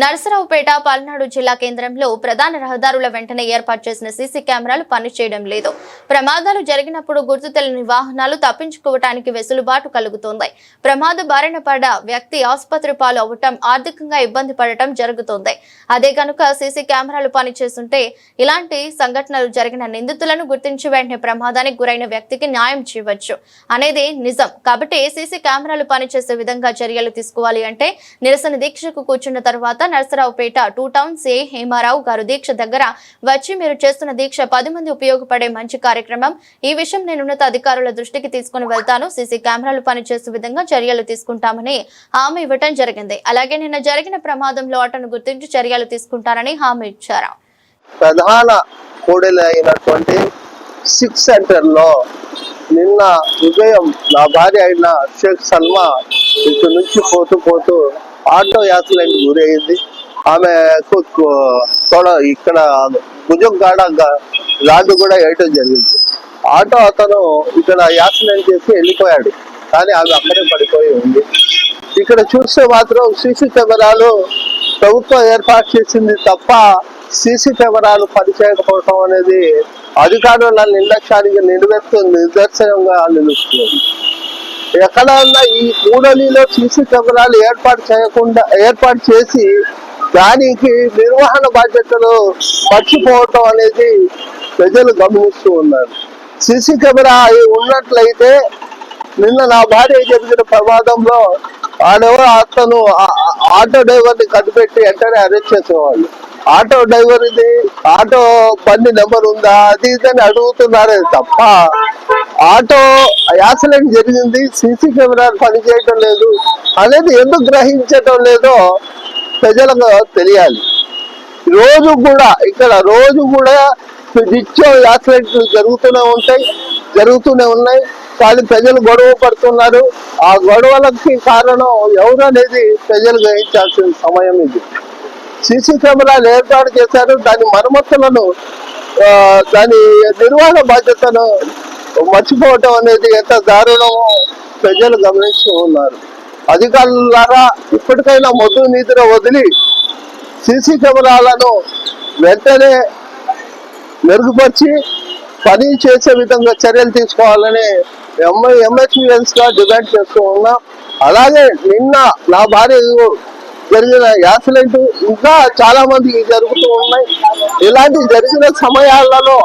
నరసరావుపేట పల్నాడు జిల్లా కేంద్రంలో ప్రధాన రహదారుల వెంటనే ఏర్పాటు చేసిన సీసీ కెమెరాలు పనిచేయడం లేదు. ప్రమాదాలు జరిగినప్పుడు గుర్తు తెలియని వాహనాలు తప్పించుకోవటానికి వెసులుబాటు కలుగుతోంది. ప్రమాద బారిన పడ్డ వ్యక్తి ఆసుపత్రి పాలు అవ్వటం ఆర్థికంగా ఇబ్బంది పడటం జరుగుతోంది. అదే కనుక సీసీ కెమెరాలు పనిచేస్తుంటే ఇలాంటి సంఘటనలు జరిగిన నిందితులను గుర్తించి వెంటనే ప్రమాదానికి గురైన వ్యక్తికి న్యాయం చేయవచ్చు. అనేది నిజం. కాబట్టి సీసీ కెమెరాలు పనిచేసే విధంగా చర్యలు తీసుకోవాలి అంటే నిరసన దీక్షకు కూర్చున్న తర్వాత Narasaraopet two town C Hemarao గారు దీక్ష దగ్గర వచ్చి మీరు చేస్తున్న దీక్ష పది మంది ఉపయోగపడే మంచి కార్యక్రమం. ఈ విషయం నేను ఉన్నత అధికారుల దృష్టికి తీసుకుని వెళ్తాను. సీసీ కెమెరాలు పనిచేసే విధంగా చర్యలు తీసుకుంటామని హామీ ఇవ్వటం జరిగింది. అలాగే నిన్న జరిగిన ప్రమాదంలో అటను గుర్తించి చర్యలు తీసుకుంటానని హామీ ఇచ్చారు. ప్రధాన కూడలి అయినటువంటి సిక్స్ సెంటర్లో నిన్న ఉదయం నా భార్య అయిన షేక్ సల్మా ఇటు నుంచి పోతూ పోతూ ఆటో యాక్సిడెంట్ గురైంది. ఆమె తోడ ఇక్కడ భుజం కాడ గ- కూడా వేయటం జరిగింది. ఆటో అతను ఇక్కడ యాక్సిడెంట్ చేసి వెళ్ళిపోయాడు. కానీ ఆమె అక్కడే పడిపోయి ఉంది. ఇక్కడ చూస్తే మాత్రం సీసీ కెమెరాలు ప్రభుత్వం ఏర్పాటు చేసింది తప్ప సీసీ కెమెరాలు పనిచేయకపోవటం అనేది అధికారుల నిర్లక్ష్యానికి నిలువెత్తు నిదర్శనంగా నిలుస్తుంది. ఎక్కడన్నా ఈ కూడలిలో సీసీ కెమెరాలు ఏర్పాటు చేయకుండా ఏర్పాటు చేసి దానికి నిర్వహణ బాధ్యతలు మర్చిపోవటం అనేది ప్రజలు గమనిస్తూ ఉన్నారు. సీసీ కెమెరా ఉన్నట్లయితే నిన్న నా భార్య జరిగిన ప్రమాదంలో ఆడెవరో అతను ఆటో డ్రైవర్ని కనిపెట్టి వెంటనే అరెస్ట్ చేసేవాళ్ళు. ఆటో డ్రైవర్ ఇది ఆటో బండి నెంబర్ ఉందా? అది ఇది అని అడుగుతున్నారే తప్ప ఆటో యాక్సిడెంట్ జరిగింది సీసీ కెమెరాలు పనిచేయటం లేదు. అనేది ఎందుకు గ్రహించటం లేదో ప్రజలకు తెలియాలి. రోజు కూడా ఇక్కడ రోజు కూడా నిత్యం యాక్సిడెంట్లు జరుగుతూనే ఉంటాయి జరుగుతూనే ఉన్నాయి. కానీ ప్రజలు గొడవ పడుతున్నారు. ఆ గొడవలకి కారణం ఎవరు అనేది ప్రజలు గ్రహించాల్సిన సమయం ఇది. సీసీ కెమెరాలు ఏర్పాటు చేశారు. దాని మరమ్మతులను దాని నిర్వహణ బాధ్యతను మర్చిపోవటం అనేది ఎంత దారుణమో ప్రజలు గమనిస్తూ ఉన్నారు. అధికారులారా ఇప్పటికైనా మొద్దు నిద్ర వదిలి సీసీ కెమెరాలను వెంటనే మెరుగుపరిచి పని చేసే విధంగా చర్యలు తీసుకోవాలని ఎంఐ ఎంహెచ్ఎన్స్గా డిమాండ్ చేస్తూ ఉన్నాం. అలాగే నిన్న నా భార్య జరిగిన యాక్సిడెంట్ ఇంకా చాలా మందికి జరుగుతూ ఉన్నాయి. ఇలాంటి జరిగిన సమయాలలో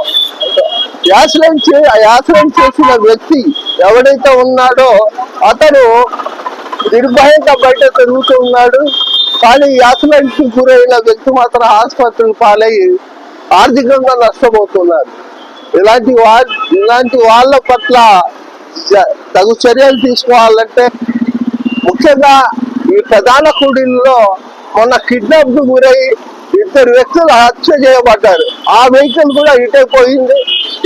యాక్సిడెంట్ చే యాక్సిడెంట్ చేసిన వ్యక్తి ఎవడైతే ఉన్నాడో అతను నిర్భయంగా బయట తిరుగుతూ ఉన్నాడు. కానీ యాక్సిడెంట్ గురైన వ్యక్తి మాత్రం ఆసుపత్రులు పాలై ఆర్థికంగా నష్టపోతున్నారు. ఇలాంటి వా ఇలాంటి వాళ్ళ పట్ల తగు చర్యలు తీసుకోవాలంటే ముఖ్యంగా ఈ ప్రధాన కూడీల్లో మొన్న కిడ్నాప్ గురై ఇద్దరు వ్యక్తులు హత్య చేయబడ్డారు. ఆ వెహికల్ కూడా ఇటైపోయింది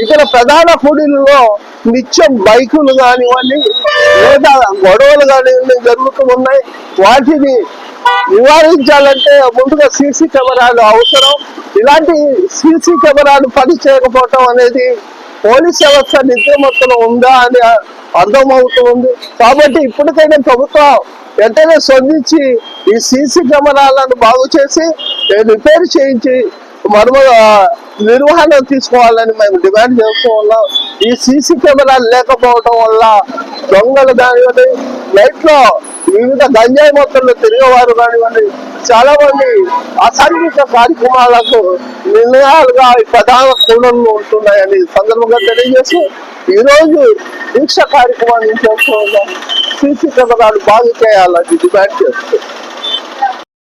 ఇక్కడ ప్రధాన కూడీల్లో నిత్యం బైకులు కానివ్వండి లేదా గొడవలు కానివ్వండి జరుగుతూ ఉన్నాయి. వాటిని నివారించాలంటే ముందుగా సీసీ కెమెరాలు అవసరం. ఇలాంటి సీసీ కెమెరాలు పని చేయకపోవటం అనేది పోలీస్ వ్యవస్థ నిద్రమత్తులో ఉందా అని అర్థమవుతుంది కాబట్టి ఇప్పటికైనా ప్రభుత్వం వెంటనే స్పందించి ఈ సీసీ కెమెరాలను బాగు చేసి రిపేర్ చేయించి మరమ నిర్వహణ తీసుకోవాలని మేము డిమాండ్ చేస్తూ ఉన్నాం. ఈ సీసీ కెమెరాలు లేకపోవడం వల్ల దొంగలు కానివ్వండి లైట్లో వివిధ గంజాయి మొత్తంలో తిరిగేవారు కానివ్వండి చాలా మంది అసాంఘిక కార్యక్రమాలకు నిర్ణయాలుగా ప్రధాన కూడళ్ళు ఉంటున్నాయని సందర్భంగా తెలియజేస్తూ ఈ రోజు దీక్ష కార్యక్రమాన్ని చేస్తూ ఉన్నాం. సీసీ కెమెరాలు బాగు చేయాలని డిమాండ్ చేస్తూ